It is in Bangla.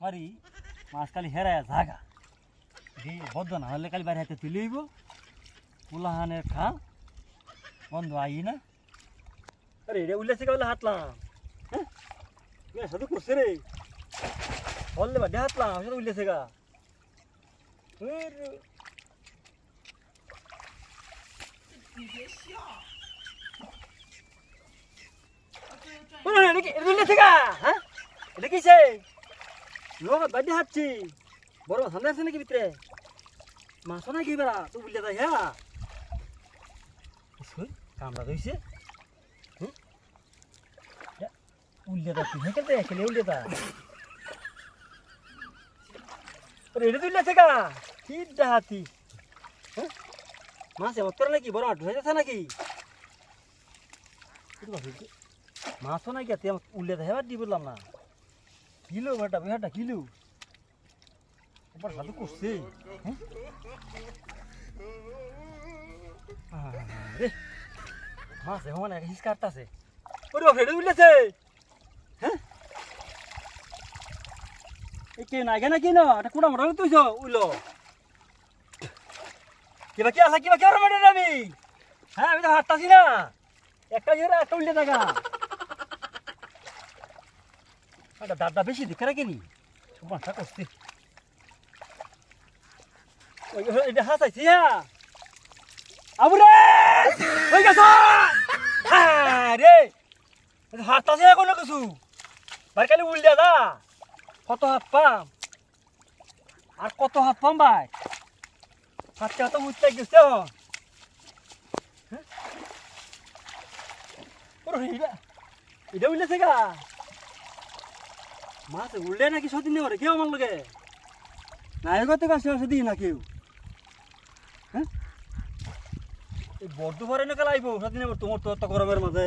মারি মাছ কালি হেরায় জাগা দি বদ্ধ না হলে কালি বাড়ি হাতে তুলে হইব পুলাহানের খা বন্ধ আই না আরে এটা উল্লেছে কালে হাতলাম হ্যাঁ সাথে করছে রে বললে বাদে হাতলাম সাথে উল্লেছে গা মাছ নাকি বেড়া তো উল্লে কামড়া দইছে উল্লে দা তুই হেঁটে দেখ খেলে উল্লে দা। রেডি তুললে থেকে কি ডাহাতি। মাছ এমন করে নাকি? বড় আট হয়ে নাকি? মাছও নাকি তুই আমার উল্লে দা হেবার দি বললাম না। কিলো বেটা বেটা কিলো এবার ভালো করছে? আরে মাছ এখন হিস কাটতাছে ওরে ফেড়ে উঠলেছে হ্যাঁ এই কে না কেনা কি না এটা কোনা মোটা তুইছ উইলো কিবা কি আছে কিবা কি আর আমি হ্যাঁ আমি তো হাঁটতাছি না একটা জোরে একটা উল্টে থাকা দাদা বেশি দেখে রাখেনি মাথা করছে এটা হাসাইছি হ্যাঁ। আবুরে! ওই গেছ। হ্যাঁ রে। হাতটাছে কোনো কিছু। বারকালি উল্টে দা কত হাত পাম? আর কত হাত পাম ভাই? হাতটা তো উঠতে গেছে হ্যাঁ? এটা এটা গা। মাছ উল্লে নাকি সদিন নেই কেউ আমার লোকে নাই করতে কাছে দিই না কেউ। হ্যাঁ? এই ভরে নাকি লাইব? সেদিন তোমার তো গরমের মাঝে।